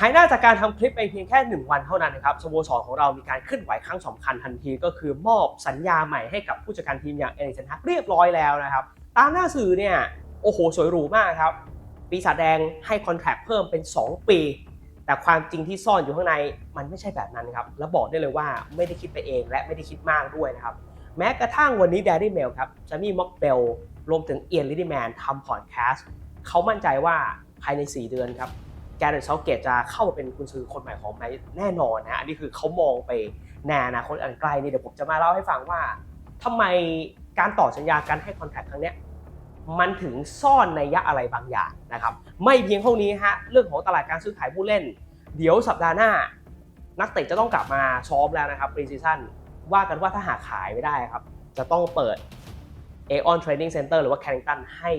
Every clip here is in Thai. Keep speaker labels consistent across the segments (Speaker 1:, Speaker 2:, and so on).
Speaker 1: หายหน้าจากการทำคลิปไปเพียงแค่ 1 วันเท่านั้นนะครับสโมสรของเรามีการเคลื่อนไหวครั้งสำคัญทันที ก็คือมอบสัญญาใหม่ให้กับผู้จัดการทีมอย่างเอริกเซนฮักเรียบร้อยแล้วนะครับตามหน้าสื่อเนี่ยโอ้โหสวยหรูมากครับปีศาจแดงให้คอนแทคเพิ่มเป็น 2 ปี แต่ความจริงที่ซ่อนอยู่ข้างในมันไม่ใช่แบบนั้นครับและบอกได้เลยว่าไม่ได้คิดไปเองและไม่ได้คิดมากด้วยนะครับแม้กระทั่งวันนี้แดรี่เมลครับจะมีม็อกเบลรวมถึงเอียนลิดดี้แมนทำพอดแคสต์เขามั่นใจว่าภายใน 4 เดือนครับ แกเรตเซาเกตจะเข้ามาเป็นกุนซือคนใหม่ของแมนแน่นอนนะ อันนี้คือเขามองไปในอนาคตอันใกล้นี่เดี๋ยวผมจะมาเล่าให้ฟังว่าทำไมการต่อสัญญาการให้คอนแทคครั้งเนี้ยมันถึงซ่อนในยะอะไรบางอย่างนะครับ ไม่เพียงเท่านี้ฮะเรื่องของตลาดการซื้อขายผู้เล่น เดี๋ยวสัปดาห์หน้า นักเตะจะต้องกลับมาซ้อมแล้วนะครับปรีซีซั่นว่ากันว่าถ้าหากขายไม่ได้ครับ จะต้องเปิด Aeon Training Center หรือว่า Carrington ให้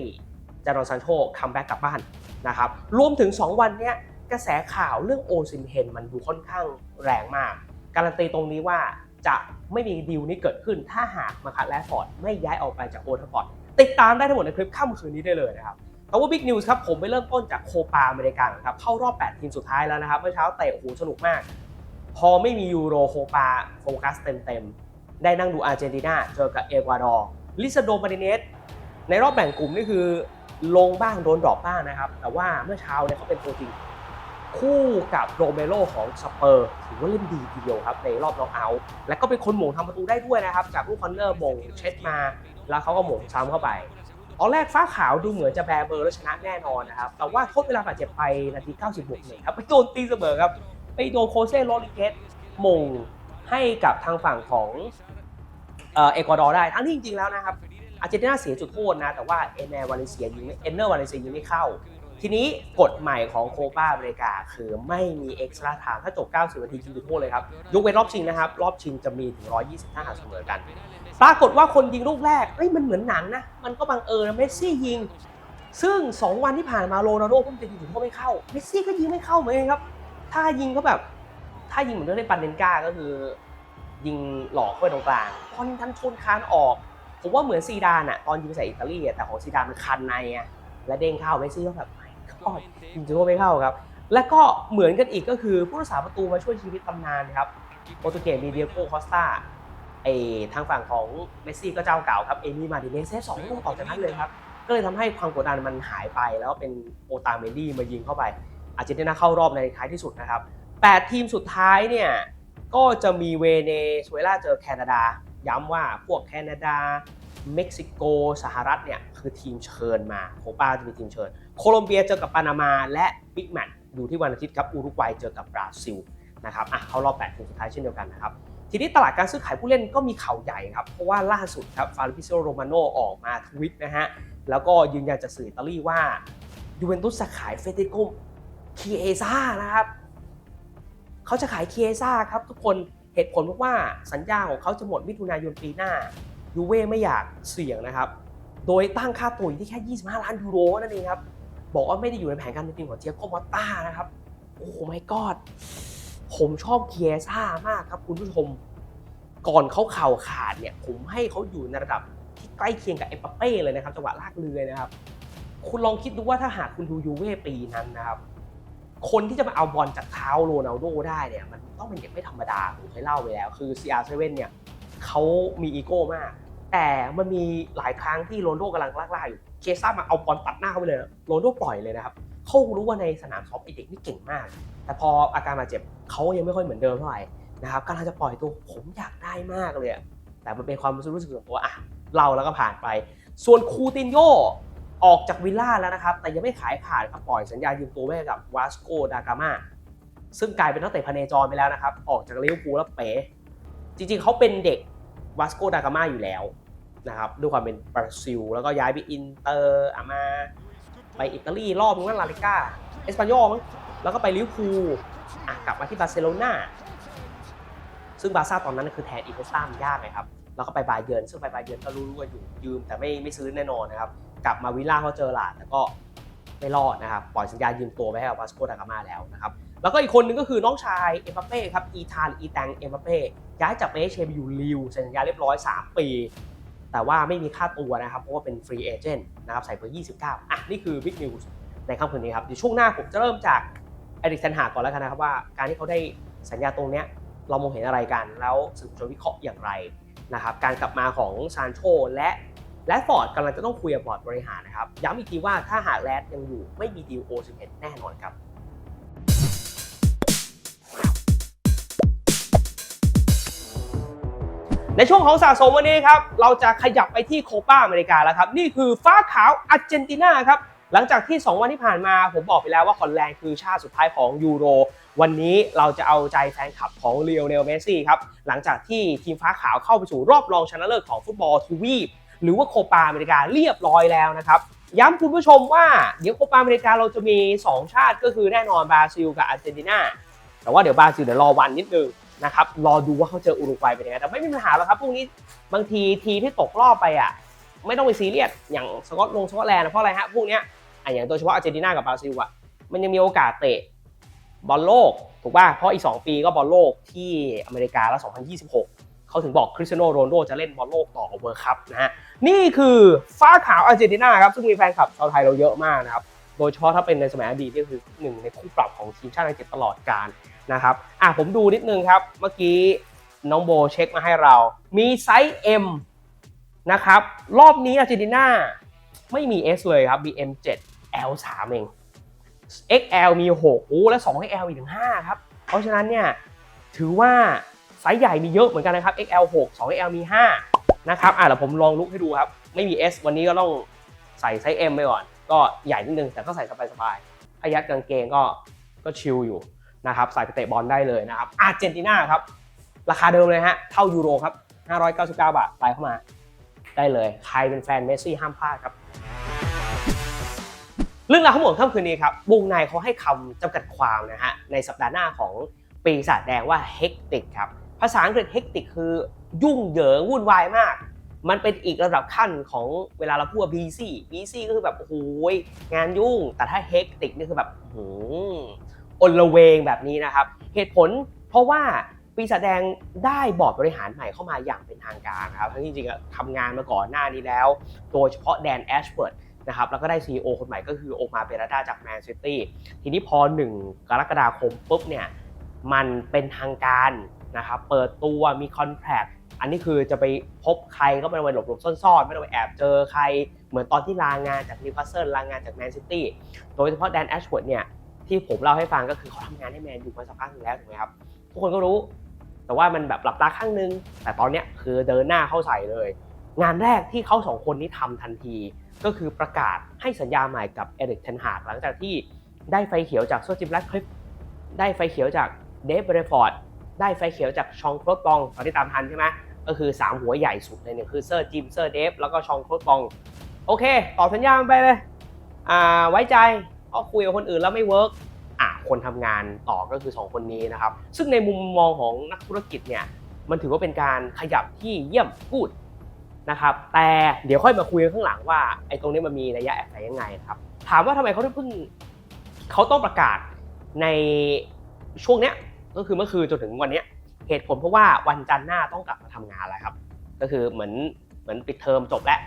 Speaker 1: จารอนซันโชคัมแบ็กกลับบ้าน นะครับรวมถึง 2 วันนี้กระแสข่าวเรื่องโอซิมเฮนมันดูค่อนข้างแรงมาก การันตีตรงนี้ว่าจะไม่มีดีลนี้เกิดขึ้น ถ้าหากมาคัตแลฟอร์ดไม่ย้ายออกไปจากโอทฟฟอร์ดติดตามได้ทั้งหมดในคลิปค่ำคืนนี้ได้เลยนะครับแต่ว่าบิ๊กนิวส์ครับผมไปเริ่มต้นจากโคปาอเมริกันครับเข้ารอบ 8 ทีมสุดท้ายแล้วนะครับเมื่อเช้าเตะโอ้โหสนุกมาก พอไม่มียูโรโคปาโฟกัสเต็มๆ ได้นั่งดูอาร์เจนตินาเจอกับเอกวาดอร์ลิซาโดมาริเนสในรอบแบ่งกลุ่มนี่คือ ลงบ้างโดนดรอปบ้างนะครับ แต่ว่าเมื่อเช้าเนี่ยเขาเป็นตัวจริง คู่กับโรเมโรของสเปอร์ถือว่าเล่นดีทีเดียวครับในรอบน็อกเอาท์และก็เป็นคนหม่งทำประตูได้ด้วยนะครับ จากลูกคอนเนอร์หม่งเช็ดมา แล้วเขาก็หม่งซ้ำเข้าไปตอนแรกฟ้าขาวดูเหมือนจะแบเบอร์แล้วชนะแน่นอนนะครับ แต่ว่าทดเวลาบาดเจ็บไปนาที90บวกหนึ่งครับไปโดนตีเสมอครับ ไปโดนโคเซ่โรลิเกสมงให้กับทางฝั่งของเอ่อเอกวาดอร์ได้ ทั้งที่จริงๆแล้วนะครับ อาร์เจนตินาเสียจุดโทษนะ แต่ว่าเอเนอร์วาเลเซียยิงไม่เอนเนอร์วาเลเซียยิงไม่เข้า ทีนี้กฎใหม่ของโคปาอเมริกา คือไม่มีเอ็กซ์ตร้าไทม์ถ้าจบ 90 นาทียิงจุดโทษเลยครับ ยกเว้นรอบชิงนะครับ รอบชิงจะมีถึง 120ถ้าหากเสมอกัน ปรากฏว่าคนยิงลูกแรกเอ้ยมันเหมือนหนังนะ มันก็บังเอิญนะเมสซี่ยิง ซึ่ง 2 วันที่ผ่านมาโรนัลโดเพิ่งจะยิงจุดโทษไม่เข้า เมสซี่ก็ยิงไม่เข้าเหมือนกันครับ ถ้ายิงก็แบบ ถ้ายิงเหมือนเล่นปันเดนกาก็คือ ยิงหลอกเข้าไปตรงกลางพอยิงทันชนคานออก ผมว่าเหมือนซีดานอะตอนยิงใส่อิตาลีอะแต่ของซีดานมันคันในอะและเด้งเข้าเมสซี่ก็แบบไม่ก็ยิงจุดโทษไม่เข้าครับ และก็เหมือนกันอีกก็คือผู้รักษาประตูมาช่วยชีวิตตำนานครับโปรตุเกสมีเดียโกคอสตาไอทางฝั่งของเมสซี่ก็เจ้าเก่าครับเอมี่มาดิเนสเซสสองลูกต่อจากนั้นเลยครับ ก็เลยทำให้ความกดดันมันหายไป แล้วเป็นโอตาเมดี้มายิงเข้าไป อาร์เจนตินาเข้ารอบในท้ายที่สุดนะครับ 8 ทีมสุดท้ายเนี่ยก็จะมีเวเนซุเอลาเจอแคนาดา ย้ำว่าพวกแคนาดา เม็กซิโก สหรัฐเนี่ยคือทีมเชิญมาโคปาจะมีทีมเชิญ โคลอมเบียเจอกับปานามาและบิ๊กแมตช์อยู่ที่วันอาทิตย์ครับอุรุกวัยเจอกับบราซิลนะครับอะเขารอบ8ทีมสุดท้ายเช่นเดียวกันนะครับทีนี้ตลาดการซื้อขายผู้เล่นก็มีข่าวใหญ่ครับ เพราะว่าล่าสุดครับฟาริซิโอโรมาโนออกมาทวิตนะฮะ แล้วก็ยืนยันจากสื่ออิตาลีว่ายูเวนตุสจะขายเฟเดโกคีเอซ่านะครับ เขาจะขายคีเอซ่าครับทุกคน เหตุผลเพราะว่าสัญญาของเขาจะหมดมิถุนายนปีหน้ายูเว่ไม่อยากเสี่ยงนะครับ โดยตั้งค่าตัวอยู่ที่แค่ 25 ล้านยูโรนั่นเองครับ บอกว่าไม่ได้อยู่ในแผนการเป็นทีมของเทียโกมอตต้านะครับ โอ้โหไม่กอดผมชอบเคียซ่ามากครับคุณผู้ชม ก่อนเขาเข่าขาดเนี่ย ผมให้เขาอยู่ในระดับที่ใกล้เคียงกับเอปเป้เลยนะครับจังหวะลากเรือนะครับ คุณลองคิดดูว่าถ้าหากคุณดูยูเว่ปีนั้นนะครับ คนที่จะมาเอาบอลจากเท้าโรนัลโดได้เนี่ยมันต้องเป็นเด็กไม่ธรรมดาผมเคยเล่าไปแล้ว คือ CR7 เนี่ยเขามีอีโก้มาก แต่มันมีหลายครั้งที่โรนลโดกำลังลากๆอยู่ เคซ่ามาเอาบอลตัดหน้าเขาไปเลยโรนลโดปล่อยเลยนะครับเขารู้ว่าในสนามซ้อมเด็กนี่เก่งมาก แต่พออาการบาดเจ็บเขายังไม่ค่อยเหมือนเดิมเท่าไหร่นะครับกำลังจะปล่อยตัวผมอยากได้มากเลยแต่มันเป็นความรู้สึกส่วนตัวอะเราแล้วก็ผ่านไป ส่วนคูตินโย ออกจากวิลล่าแล้วนะครับ แต่ยังไม่ขายขาดครับปล่อยสัญญายืมตัวไว้กับวาสโกดากามาซึ่งกลายเป็นนักเตะพเนจรไปแล้วนะครับ ออกจากลิเวอร์พูลแล้วเป๋ จริงๆ เขาเป็นเด็กวาสโกดากามาอยู่แล้วนะครับด้วยความเป็นบราซิล แล้วก็ย้ายไปอินเตอร์อามาไปอิตาลีรอบนึงนั่นลาลิก้าเอสปานยอลมั้งแล้วก็ไปลิเวอร์พูลกลับมาที่บาร์เซโลนาซึ่งบาร์ซ่าตอนนั้นคือแทนอินเตอร์ซ่ามนยากเลยครับ แล้วก็ไปบาเยิร์นซึ่งไปบาเยิร์นก็รู้ๆกันอยู่ยืมแต่ไม่ไม่ซื้อแน่นอนนะครับ กลับมาวิลล่าเขาเจอหลาดแต่ก็ไม่รอดนะครับ ปล่อยสัญญายืมตัวไปให้กับวาสโกดากามาแล้วนะครับ แล้วก็อีกคนนึงก็คือน้องชายเอ็มบัปเป้ครับ อีธานอีแตงเอ็มบัปเป้ย้ายจากเปเชไปอยู่ลิวเซ็นสัญญาเรียบร้อย 3 ปี แต่ว่าไม่มีค่าตัวนะครับ เพราะว่าเป็นฟรีเอเจนต์นะครับ ใส่เบอร์ 29 อะ นี่คือบิ๊กนิวส์ในค่ำคืนนี้ครับเดี๋ยวช่วงหน้าผมจะเริ่มจากเอริกเซนหากก่อนแล้วกันนะครับว่าการที่เขาได้สัญญาตรงเนี้ยเรามองเห็นอะไรกัน แล้วสืบสวนวิเคราะห์อย่างไรนะครับการกลับมาของซานโชและ แรดฟอร์ดกำลังจะต้องคุยกับบอร์ดบริหารนะครับ ย้ำอีกทีว่าถ้าหากแรดยังอยู่ไม่มีดีลโอ11 แน่นอนครับในช่วงของสะสมวันนี้ครับ เราจะขยับไปที่โคปาอเมริกาแล้วครับ นี่คือฟ้าขาวอาร์เจนตินาครับ หลังจากที่ 2 วันที่ผ่านมา ผมบอกไปแล้วว่าฮอลแลนด์คือชาติสุดท้ายของยูโร วันนี้เราจะเอาใจแฟนคลับของเลียวเนลเมซี่ครับ หลังจากที่ทีมฟ้าขาวเข้าไปสู่รอบรองชนะเลิศของฟุตบอลทวีป หรือว่าโคปาอเมริกาเรียบร้อยแล้วนะครับย้ำคุณผู้ชมว่าเดี๋ยวโคปาอเมริกาเราจะมี 2 ชาติก็คือแน่นอนบราซิลกับอาร์เจนตินาแต่ว่าเดี๋ยวบราซิลเดี๋ยวรอวันนิดนึงนะครับรอดูว่าเขาเจออุรุกวัยเป็นยังไงแต่ไม่มีปัญหาหรอกครับพวกนี้บางทีทีที่ตกรอบไปอะไม่ต้องไปซีเรียสอย่างสกอตลงสกอตแลนด์เพราะอะไรฮะพวกเนี้ยอะอย่างโดยเฉพาะอาร์เจนตินากับบราซิลอะมันยังมีโอกาสเตะบอลโลกถูกป่ะเพราะอีก 2 ปีก็บอลโลกที่อเมริกาแล้ว 2026 เขาถึงบอกคริสเตียโนโรนโดจะเล่นบอลโลกต่อเวิร์คัพนะฮะนี่คือฟ้าขาวอาร์เจนตินาครับซึ่งมีแฟนคลับชาวไทยเราเยอะมากนะครับโดยเฉพาะถ้าเป็นในสมัยอดีตนี่คือหนึ่งในคู่ปรับของทีมชาติอังกฤษตลอดกาลนะครับอะผมดูนิดนึงครับ เมื่อกี้น้องโบเช็คมาให้เรา มีไซส์ M นะครับ รอบนี้อาร์เจนตินาไม่มี S เลยครับ มี M7 L3 เอง XL มี 6 โอ้ และ 2XL อีกถึง 5 ครับ เพราะฉะนั้นเนี่ย ถือว่า ไซส์ใหญ่มีเยอะเหมือนกันนะครับ XL 6 2XL มี 5 นะครับ อะเดี๋ยวผมลองลุกให้ดูครับ ไม่มี S วันนี้ก็ต้องใส่ไซส์ M ไปก่อน ก็ใหญ่นิดนึง แต่ก็ใส่สบายๆถ้ายัดกางเกงก็ก็ชิลอยู่นะครับ ใส่ไปเตะบอลได้เลยนะครับ อาร์เจนตินาครับ ราคาเดิมเลยฮะ เท่ายูโรครับ 599 บาทไปเข้ามาได้เลย ใครเป็นแฟนเมสซี่ห้ามพลาดครับ เรื่องราวทั้งหมดค่ำคืนนี้ครับวงในเขาให้คำจำกัดความนะฮะในสัปดาห์หน้าของปีศาจแดงว่า hectic ครับ ภาษาอังกฤษ hectic คือยุ่งเหยิงวุ่นวายมาก มันเป็นอีกระดับขั้นของเวลาเราพูดว่า busy busy ก็คือแบบโอ้โหงานยุ่ง แต่ถ้า hectic นี่คือแบบหืมอนละเวงแบบนี้นะครับ เหตุผลเพราะว่าปีศาจแดงได้บอร์ดบริหารใหม่เข้ามาอย่างเป็นทางการนะครับทั้งจริงๆทำงานมาก่อนหน้านี้แล้ว โดยเฉพาะแดนแอชเวิร์ดนะครับแล้วก็ได้ CEO คนใหม่ก็คือโอมาเปราดาจากแมนซิตี้ทีนี้พอ 1 กรกฎาคมปุ๊บเนี่ยมันเป็นทางการ นะครับเปิดตัวมีคอนแท c t อันนี้คือจะไปพบใครก็ไม่ต้องไปหลบหลบซ่อนๆ ไม่ต้องไปแอบเจอใคร เหมือนตอนที่ลางานจากนิวคาสเซิลลางานจากแมนซิตี้โดยเฉพาะแดนแอชวิร์ดเนี่ยที่ผมเล่าให้ฟังก็คือเขาทำงานให้แมนอยู่มาสักพักนึงแล้วถูกไหมครับ ทุกคนก็รู้ แต่ว่ามันแบบหลับตาข้างนึง แต่ตอนเนี้ยคือเดินหน้าเข้าใส่เลย งานแรกที่เขาสองคนนี้ทำทันที ก็คือประกาศให้สัญญาใหม่กับเอริกเทนฮากหลังจากที่ได้ไฟเขียวจากโซจิมแลคลิฟได้ไฟเขียวจากเดฟเบรฟอร์ด ได้ไฟเขียวจากชองโครตองตอนที่ตามทันใช่ไหมก็คือ 3 หัวใหญ่สุดเลยเนี่ยคือเซอร์จิมเซอร์เดฟแล้วก็ชองโครตอง โอเคต่อสัญญาไปเลยอ่าไว้ใจเพราะคุยกับคนอื่นแล้วไม่เวิร์กอะคนทำงานต่อก็คือ 2 คนนี้นะครับ ซึ่งในมุมมองของนักธุรกิจเนี่ยมันถือว่าเป็นการขยับที่เยี่ยมกูดนะครับ แต่เดี๋ยวค่อยมาคุยกันข้างหลังว่าไอ้ตรงนี้มันมีระยะแอบแฝงยังไงครับ ถามว่าทำไมเขาถึงเพิ่งเขาต้องประกาศในช่วงเนี้ย ก็คือเมื่อคืนจนถึงวันนี้เหตุผลเพราะว่าวันจันทร์หน้าต้องกลับมาทำงานแล้วครับ ก็คือเหมือนเหมือนปิดเทอมจบแล้ว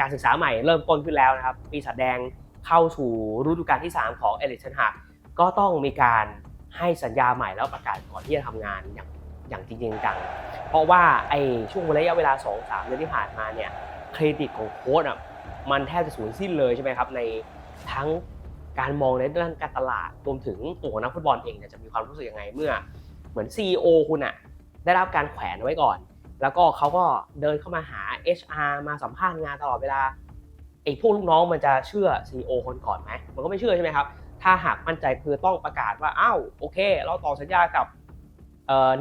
Speaker 1: การศึกษาใหม่เริ่มต้นขึ้นแล้วนะครับปีศาจแดงเข้าสู่ฤดูกาลที่ 3 ของเอลิเชนฮากก็ต้องมีการให้สัญญาใหม่แล้วประกาศก่อนที่จะทำงานอย่างอย่างจริงจัง เพราะว่าไอ้ช่วงระยะเวลา 2-3 เดือนที่ผ่านมาเนี่ยเครดิตของโค้ชอะมันแทบจะสูญสิ้นเลยใช่ไหมครับในทั้ง การมองในด้านการตลาดรวมถึงตัวนักฟุตบอลเองเนี่ยจะมีความรู้สึกยังไงเมื่อ เหมือน CEO คุณอะได้รับการแขวนไว้ก่อน แล้วก็เขาก็เดินเข้ามาหา HR มาสัมภาษณ์งานตลอดเวลาไอ้พวกลูกน้องมันจะเชื่อ CEO คนก่อนไหมมันก็ไม่เชื่อใช่ไหมครับ ถ้าหากมั่นใจคือต้องประกาศว่าอ้าวโอเค เราต่อสัญญากับ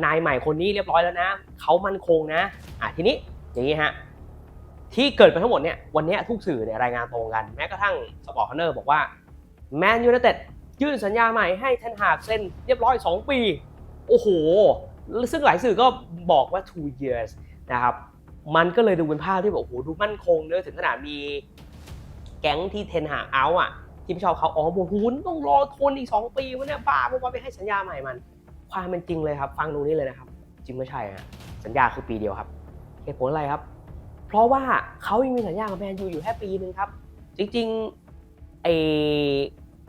Speaker 1: นายใหม่คนนี้เรียบร้อยแล้วนะเขามั่นคงนะอะทีนี้อย่างนี้ฮะที่เกิดไปทั้งหมดเนี่ยวันนี้ทุกสื่อเนี่ยรายงานตรงกัน แม้กระทั่งสปอร์ตคอนเนอร์บอกว่า แมนยูไนเต็ดยื่นสัญญาใหม่ให้เทนฮากเซ็นเรียบร้อย 2 ปี โอ้โห ซึ่งหลายสื่อก็บอกว่า two years นะครับ มันก็เลยดูเป็นภาพที่แบอกโอ้โหดูมั่นคงเนอะถึงขนาดมีแก๊งที่เทนหากเอาอะ ที่ไม่ชอบเขาอ๋อบอกหุนต้องรอทนอีก 2 ปีวะเนี่ยบ้าเพราะว่าไปให้สัญญาใหม่มัน ความเป็นจริงเลยครับ ฟังตรงนี้เลยนะครับ จริงไม่ใช่ฮะสัญญาคือปีเดียวครับเหตุผลอะไรครับ เพราะว่าเขายังมีสัญญากับแมนยูอยู่แค่ปีนึงครับ จริงๆไอ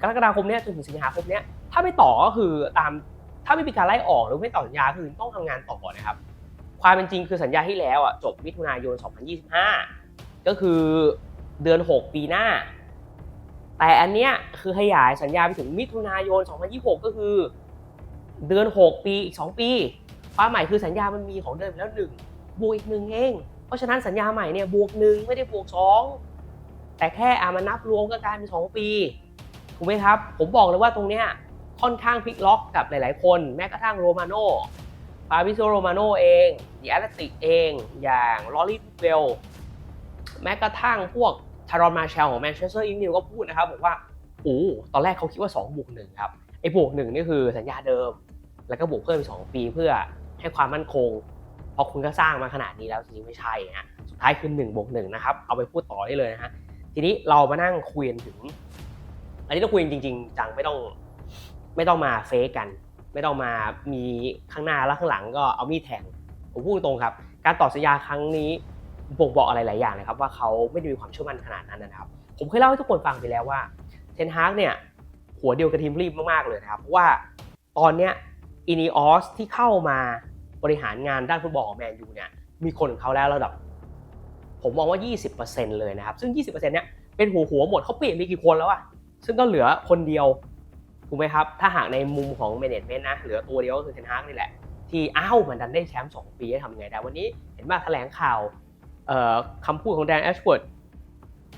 Speaker 1: กรกฎาคมเนี้ยจนถึงสิงหาคมเนี้ยถ้าไม่ต่อก็คือตามถ้าไม่มีการไล่ออกหรือไม่ต่อสัญญาคือต้องทำงานต่อนะครับ ความเป็นจริงคือสัญญาที่แล้วอะจบมิถุนายน 2025 ก็คือเดือน 6 ปีหน้า แต่อันเนี้ยคือขยายสัญญาไปถึงมิถุนายน 2026 ก็คือ เดือน 6 ปีอีก 2 ปี ความหมายคือสัญญามันมีของเดิมอยู่แล้วหนึ่งบวกอีกหนึ่งเอง เพราะฉะนั้นสัญญาใหม่เนี่ยบวกหนึ่งไม่ได้บวกสองแต่แค่อามานับรวมก็กลายเป็นสองปี ถูกไหมครับ ผมบอกเลยว่าตรงเนี้ยค่อนข้างพลิกล็อกกับหลาย ๆ คนแม้กระทั่งโรมาโน่ฟาบิโซโรมาโน่เองดิแอาร์ติกเองอย่างลอรีเวลแม้กระทั่งพวกทารอนมาเชลของแมนเชสเตอร์อินนิวก็พูดนะครับบอกว่าโอ้ตอนแรกเขาคิดว่า2บวกหนึ่งครับไอ้บวกหนึ่งนี่คือสัญญาเดิม แล้วก็บวกเพิ่มอีกสองปีเพื่อให้ความมั่นคงเพราะคุณก็สร้างมาขนาดนี้แล้วจริงๆไม่ใช่ฮะสุดท้ายคือ1บวกหนึ่งนะครับเอาไปพูดต่อได้เลยนะฮะทีนี้เรามานั่งคุยกันถึง อันนี้ต้องคุยจริงๆจังไม่ต้องไม่ต้องมาเฟกกัน ไม่ต้องมามีข้างหน้าแล้วข้างหลังก็เอามีดแทงผมพูดตรงครับ การต่อสัญญาครั้งนี้บ่งบอกอะไรหลายอย่างนะครับ ว่าเขาไม่ได้มีความเชื่อมั่นขนาดนั้นนะครับ ผมเคยเล่าให้ทุกคนฟังไปแล้วว่าเทนฮากเนี่ยหัวเดียวกับทีมรีบมากๆเลยนะครับเพราะว่าตอนเนี้ยอินีออสที่เข้ามาบริหารงานด้านฟุตบอลของแมนยูเนี่ยมีคนของเขาแล้วระดับ ผมมองว่า 20%เลยนะครับ ซึ่ง 20%เนี่ยเป็นหัวหัวหมดเขาเปลี่ยนไปกี่คนแล้วอะ ซึ่งก็เหลือคนเดียวถูกไหมครับ ถ้าหากในมุมของเมเนจเมนต์นะ เหลือตัวเดียวก็คือเทนฮากนี่แหละ ที่อ้าวมันดันได้แชมป์2ปีให้ทำยังไงได้วันนี้เห็นว่าแถลงข่าวคำพูดของแดนแอชเวิร์ด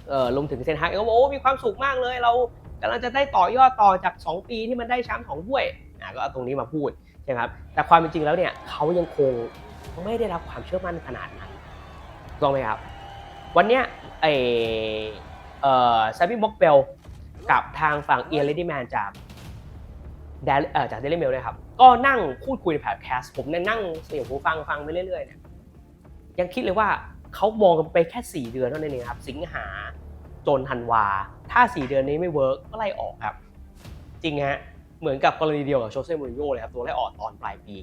Speaker 1: เอ่อรวมถึงเซนฮากเองก็บอกโอ้มีความสุขมากเลย เรากำลังจะได้ต่อยอดต่อจาก 2 ปีที่มันได้แชมป์สองถ้วยก็เอาตรงนี้มาพูดใช่ไหมครับแต่ความเป็นจริงแล้วเนี่ยเขายังคงไม่ได้รับความเชื่อมั่นขนาดนั้นถูกต้ไหมครับ วันเนี้ยไอเอ่อซาบิบ็อกเบล กับทางฝั่งเอียร์เลดี้แมนจากแดนเอ่อจากเดลิเมลนะครับ ก็นั่งพูดคุยในพดแคสต์ผมเนี่ยนั่งเสียงหูฟังฟังไปเรื่อยๆเนี่ยยังคิดเลยว่าเขามองกันไปแค่ 4 เดือนเท่านั้นเองครับ สิงหาจนธันวา ถ้า 4 เดือนนี้ไม่เวิร์กก็ไล่ออกครับ จริงฮะเหมือนกับกรณีเดียวกับโชเซ่มูริโญ่เลยครับตัวไล่ออกตอนปลายปี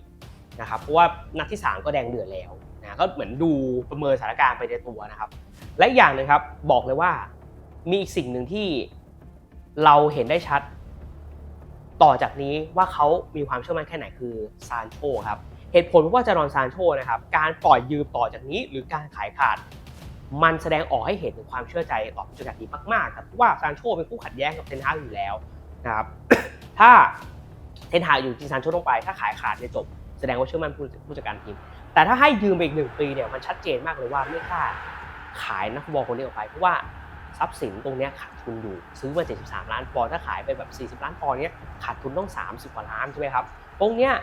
Speaker 1: นะครับเพราะว่านัดที่ 3 ก็แดงเดือดแล้วนะก็เหมือนดูประเมินสถานการณ์ไปในตัวนะครับ และอย่างหนึงครับบอกเลยว่ามีอีกสิ่งหนึ่งที่ เราเห็นได้ชัด ต่อจากนี้ว่าเขามีความเชื่อมั่นแค่ไหนคือซานโชครับเหตุผลว่าจารอนซานโชนะครับ การปล่อยยืมต่อจากนี้หรือการขายขาด มันแสดงออกให้เห็นถึงความเชื่อใจต่อผู้จัดการทีมมากๆครับเพราะว่าซานโชเป็นคู่ขัดแย้งกับเทนฮากอยู่แล้วนะครับถ้าเทนฮากอยู่จริงซานโชต้องไป ถ้าขายขาดเนี่ยจบ แสดงว่าเชื่อมั่นผู้ผู้จัดการทีม แต่ถ้าให้ยืมไปอีกหนึ่งปีเนี่ยมันชัดเจนมากเลยว่าไม่กล้าขายนักฟุตบอลคนนี้ออกไปเพราะว่า ทรัพย์สินตรงนี้ขาดทุนอยู่ ซื้อมา 73 ล้านปอนด์ถ้าขายไปแบบ 40 ล้านปอนด์เนี้ยขาดทุนต้อง 30 กว่าล้านใช่ไหมครับตรงเนี้ย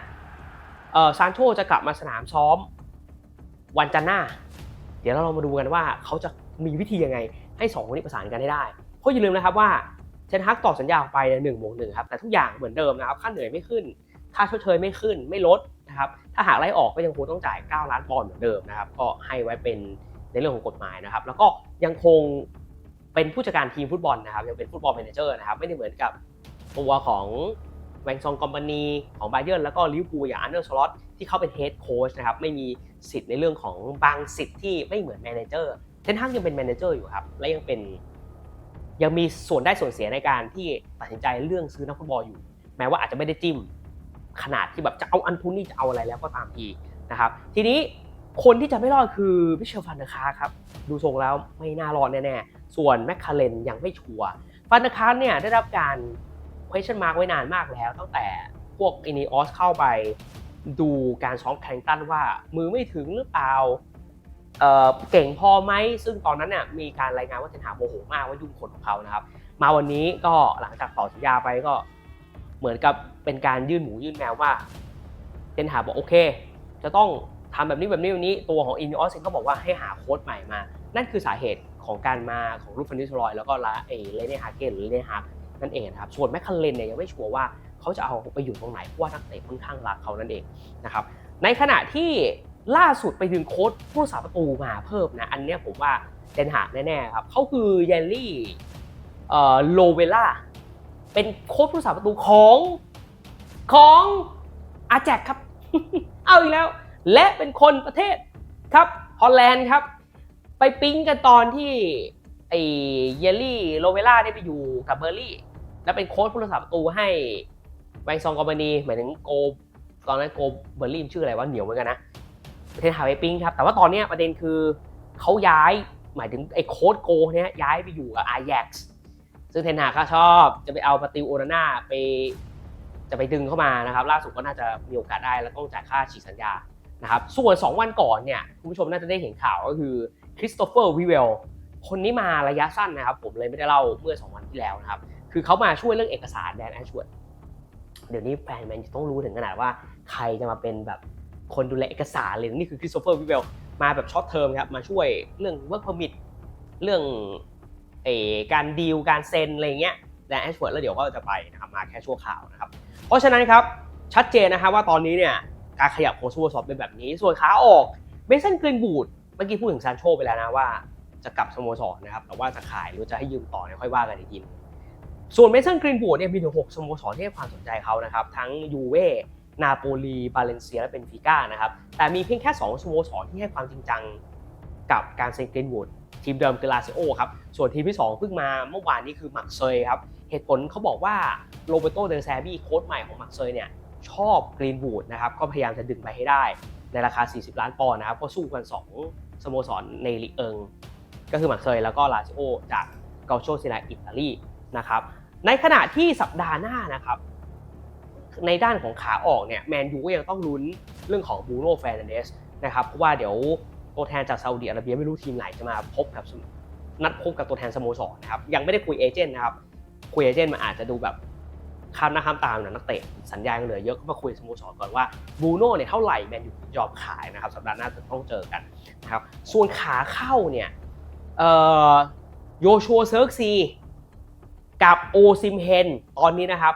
Speaker 1: เออซานโชจะกลับมาสนามซ้อมวันจันทร์หน้า เดี๋ยวเราลองมาดูกันว่าเขาจะมีวิธียังไงให้สองคนนี้ประสานกันให้ได้ เพราะอย่าลืมนะครับว่าเทนฮักต่อสัญญาออกไปหนึ่งบวกหนึ่งครับ แต่ทุกอย่างเหมือนเดิมนะครับค่าเหนื่อยไม่ขึ้น ค่าชดเชยไม่ขึ้น ไม่ลดนะครับ ถ้าหากไล่ออกก็ยังคงต้องจ่าย 9 ล้านปอนด์เหมือนเดิมนะครับ ก็ให้ไว้เป็นในเรื่องของกฎหมายนะครับ แล้วก็ยังคง เป็นผู้จัดการทีมฟุตบอลนะครับยังเป็นฟุตบอลแมเนเจอร์นะครับไม่ได้เหมือนกับตัวของแวงซองคอมพานีของไบเยอร์แล้วก็ลิเวอร์พูลอย่างอันเดอร์สล็อตที่เขาเป็นเฮดโค้ชนะครับไม่มีสิทธิ์ในเรื่องของบางสิทธิ์ที่ไม่เหมือนแมเนเจอร์เทนฮักยังเป็นแมเนเจอร์อยู่ครับและยังเป็นยังมีส่วนได้ส่วนเสียในการที่ตัดสินใจเรื่องซื้อนักฟุตบอลอยู่ แม้ว่าอาจจะไม่ได้จิ้มขนาดที่แบบจะเอาอันทุนนี่จะเอาอะไรแล้วก็ตามทีนะครับ ทีนี้คนที่จะไม่รอดคือมิเชลฟันเดอร์คาร์ครับ ดูทรงแล้วไม่น่ารอดแน่ๆ ส่วนแมคคาเรนยังไม่ชัวร์ฟันเดอร์คาร์เนี่ยได้รับการ question mark ไว้นานมากแล้วตั้งแต่พวกอินีออสเข้าไปดูการซ้อมแคลงตันว่ามือไม่ถึงหรือเปล่าเเก่งพอไหมซึ่งตอนนั้นเนี่ยมีการรายงานว่าเทนหาโมโหมากว่ายุ่งคนของเขานะครับ มาวันนี้ก็หลังจากต่อสัญญาไปก็เหมือนกับเป็นการยื่นหมูยื่นแมวว่าเทนหาบอกโอเค จะต้องทำแบบนี้แบบนี้แบบนี้ตัวของอินออสเองก็บอกว่าให้หาโค้ดใหม่มา นั่นคือสาเหตุ ของการมาของรูฟันดิสรอยแล้วก็ลาเอเลเนฮาเกนหรือเลเนฮาร์นั่นเองนะครับส่วนแมคคาเรนเนี่ยยังไม่ชัวร์ว่าเขาจะเอาไปอยู่ตรงไหนเพราะว่านักเตะค่อนข้างรักเขานั่นเองนะครับในขณะที่ล่าสุดไปดึงโค้ดผู้รักษาประตูมาเพิ่มนะ อันนี้ผมว่าเดนหากแน่ๆครับเขาคือเยลลี่โลเวล่าเป็นโค้ชผู้รักษาประตูของของอาแจกครับ เอาอีกแล้ว และเป็นคนประเทศครับฮอลแลนด์ครับ ไปปิ๊งกันตอนที่ไอเยลลี่โลเวล่าได้ไปอยู่กับเบอร์ลี่ แล้วเป็นโค้ชผู้รักษาประตูให้แบงซองกอมบานีหมายถึงโกตอนนั้นโกเบอร์ลิมชื่ออะไรว่าเหนียวเหมือนกันนะประเทศฮาวายปิ้งครับ แต่ว่าตอนนี้ประเด็นคือเขาย้ายหมายถึงไอ้โค้ดโกเนี้ยย้ายไปอยู่กับ Ajax ซึ่งเทนหาก็ชอบจะไปเอาปาติโอนาน่าไปจะไปดึงเข้ามานะครับ ล่าสุดก็น่าจะมีโอกาสได้แล้วต้องจ่ายค่าฉีกสัญญานะครับส่วน 2 วันก่อนเนี่ยคุณผู้ชมน่าจะได้เห็นข่าวก็คือ คริสโตเฟอร์วิเวลคนนี้มาระยะสั้นนะครับ ผมเลยไม่ได้เล่าเมื่อ 2 วันที่แล้วนะครับ คือเขามาช่วยเรื่องเอกสารแดนแอชเวิร์ดเดี๋ยวนี้แฟนแมนจะต้องรู้ถึงขนาดว่าใครจะมาเป็นแบบคนดูแลเอกสารเลยนี่คือคริสโตเฟอร์วิเวลมาแบบช็อตเทอมครับมาช่วยเรื่อง work permit เรื่องเอการดีลการเซ็นอะไรเงี้ยแดนแอชเวิร์ดแล้วเดี๋ยวก็จะไปนะครับมาแค่ชั่วคราวนะครับ เพราะฉะนั้นครับชัดเจนนะครับว่าตอนนี้เนี่ยการขยับโค้ชสโมสรเป็นแบบนี้ ส่วนขาออกเมสันเกรนบูด เมื่อกี้พูดถึงซานโชไปแล้วนะว่าจะกลับสโมสรนะครับแต่ว่าจะขายหรือจะให้ยืมต่อเนี่ยค่อยว่ากันอีกทีส่วนเมสันกรีนบูดเนี่ยมีถึง6สโมสรที่ให้ความสนใจเขานะครับทั้งยูเว่นาโปลีบาเลนเซียและเบนฟิก้านะครับแต่มีเพียงแค่ 2สโมสรที่ให้ความจริงจังกับการเซ็นกรีนบูดทีมเดิมคือลาซิโอครับส่วนทีมที่ 2 เพิ่งมาเมื่อวานนี้คือมักเซยครับเหตุผลเขาบอกว่าโรเบโตเดอแซบี้โค้ชใหม่ของมักเซยเนี่ยชอบกรีนบูดนะครับก็พยายามจะดึงไปให้ได้ในราคา 40 ล้านปอนด์นะครับก็สู้กัน 2 สโมสรในลีเอิง ก็คือมักเซยแล้วก็ลาซิโอจากเกาโชซิลาอิตาลีนะครับในขณะที่สัปดาห์หน้านะครับในด้านของขาออกเนี่ยแมนยูก็ยังต้องลุ้นเรื่องของบูโน่แฟร์นันเดสนะครับเพราะว่าเดี๋ยวตัวแทนจากซาอุดิอาระเบียไม่รู้ทีมไหนจะมาพบกับนัดพบกับตัวแทนสโมสรนะครับยังไม่ได้คุยเอเจนต์นะครับคุยเอเจนต์มันอาจจะดูแบบ ข้ามหน้าข้ามตานะนักเตะสัญญายังเหลือเยอะก็มาคุยสโมสรก่อนว่าบูโน่เนี่ยเท่าไหร่แมนยูยอมขายนะครับสัปดาห์หน้าจะต้องเจอกันนะครับส่วนขาเข้าเนี่ยโยชัวเซิร์กซีกับโอซิมเฮนตอนนี้นะครับ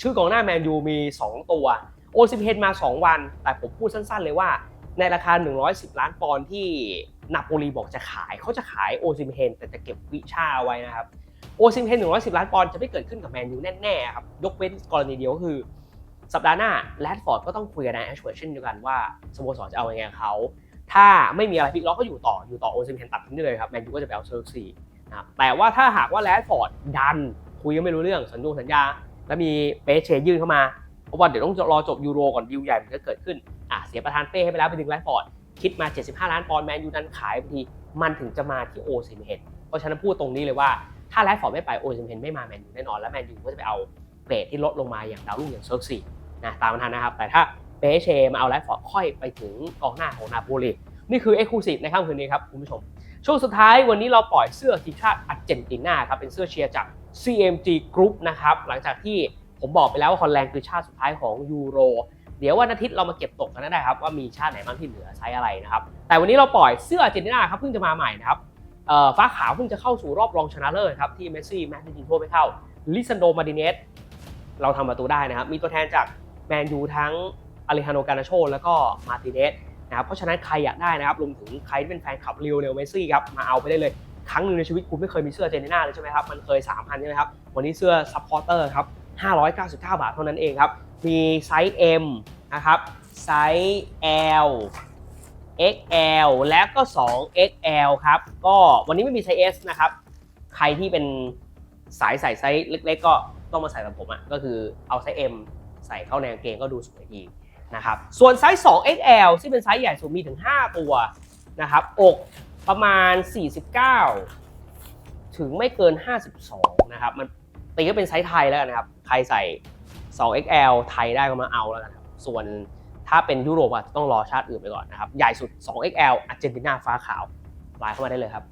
Speaker 1: ชื่อกองหน้าแมนยูมี 2 ตัว โอซิมเฮนมา 2 วัน แต่ผมพูดสั้นๆเลยว่า ในราคา 110 ล้านปอนด์ที่นาโปลีบอกจะขายเขาจะขายโอซิมเฮนแต่จะเก็บวิชาไว้นะครับ โอซิมเฮน110ล้านปอนด์จะไม่เกิดขึ้นกับแมนยูแน่ๆครับยกเว้นกรณีเดียวก็คือสัปดาห์หน้าแรดฟอร์ดก็ต้องคุยกับนายแอชเวิร์ดเช่นเดียวกันว่าสโมสรจะเอายังไงเขาถ้าไม่มีอะไรพลิกล็อกก็อยู่ต่ออยู่ต่อโอซิมเฮนตัดทิ้งเลยครับแมนยูก็จะไปเอาเซอร์ซีนะครับแต่ว่าถ้าหากว่าแรดฟอร์ดดันคุยกันไม่รู้เรื่องสัญญงสัญญา แล้วมีเปเชยื่นเข้ามาเพราะว่าเดี๋ยวต้องรอจบยูโรก่อนดิวใหญ่มันจะเกิดขึ้นอะเสียประธานเป้ให้ไปแล้วไปดึงแรดฟอร์ดคิดมา 75 ล้านปอนด์แมนยูนั้นขายบางทีมันถึงจะมาที่โอซิมเฮนเพราะฉะนั้นพูดตรงนี้เลยว่า ถ้าแรดฟอร์ดไม่ไปโอซิมเฮนไม่มาแมนยูแน่นอน แล้วแมนยูก็จะไปเอาเกรดที่ลดลงมาอย่างดาวรุ่งอย่างเซิร์กซีนะตามมันทันนะครับ แต่ถ้าเปเชมาเอาแรดฟอร์ดค่อยไปถึงกองหน้าของนาโปลีนี่คือเอ็กซ์คลูซีฟในค่ำคืนนี้ครับคุณผู้ชม ช่วงสุดท้ายวันนี้เราปล่อยเสื้อทีมชาติอาร์เจนตินาครับเป็นเสื้อเชียร์จาก CMG Group นะครับหลังจากที่ผมบอกไปแล้วว่าฮอลแลนด์คือชาติสุดท้ายของยูโรเดี๋ยววันอาทิตย์เรามาเก็บตกกันได้ครับว่ามีชาติไหนบ้างที่เหลือใช้อะไรนะครับแต่วันนี้เราปล่อยเสื้ออาร์เจนตินาครับเพิ่งจะมาใหม่นะครับ ฟ้าขาวเพิ่งจะเข้าสู่รอบรองชนะเลิศครับที่เมสซี่แมตตินโทษไม่เข้าลิซันโดมาดิเนสเราทำประตูได้นะครับ มีตัวแทนจากแมนยูทั้งอเลฮานโนกานาโชแล้วก็มาติเนสนะครับเพราะฉะนั้นใครอยากได้นะครับรวมถึงใครที่เป็นแฟนคลับเรียวเนลเมสซี่ครับมาเอาไปได้เลย ครั้งหนึ่งในชีวิตคุณไม่เคยมีเสื้อเจนตินาเลยใช่ไหมครับ มันเคย 3,000 ใช่ไหมครับ วันนี้เสื้อซัพพอร์เตอร์ครับ599 บาทเท่านั้นเองครับ มีไซส์ M นะครับ ไซส์ L XL และก็ 2XL ครับ ก็วันนี้ไม่มีไซส์ S นะครับ ใครที่เป็นสายใส่ไซส์เล็กๆ ก็ต้องมาใส่แบบผมอะ ก็คือเอาไซส์ M ใส่เข้าในกางเกงก็ดูสวยดีนะครับ ส่วนไซส์ 2XL ที่งเป็นไซส์ใหญ่สุดมีถึง 5 ตัวนะครับ อกประมาณ 49 ถึงไม่เกิน 52 นะครับ มันตีก็เป็นไซส์ไทยแล้วนนะครับ ใครใส่ 2XL ไทยได้ก็มาเอาแล้วกันครับ ส่วน ถ้าเป็นยุโรปอาจจะต้องรอชาติอื่นไปก่อนนะครับ ใหญ่สุด 2XL อาร์เจนตินาฟ้าขาวไลน์เข้ามาได้เลยครับ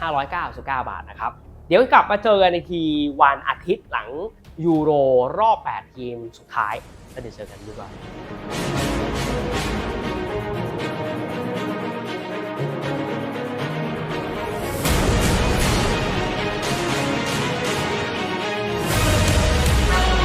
Speaker 1: 599 บาทนะครับ เดี๋ยวกลับมาเจอกันในทีวันอาทิตย์หลังยูโรรอบ 8 ทีมสุดท้ายแล้วเดี๋ยวเจอกันดีกว่า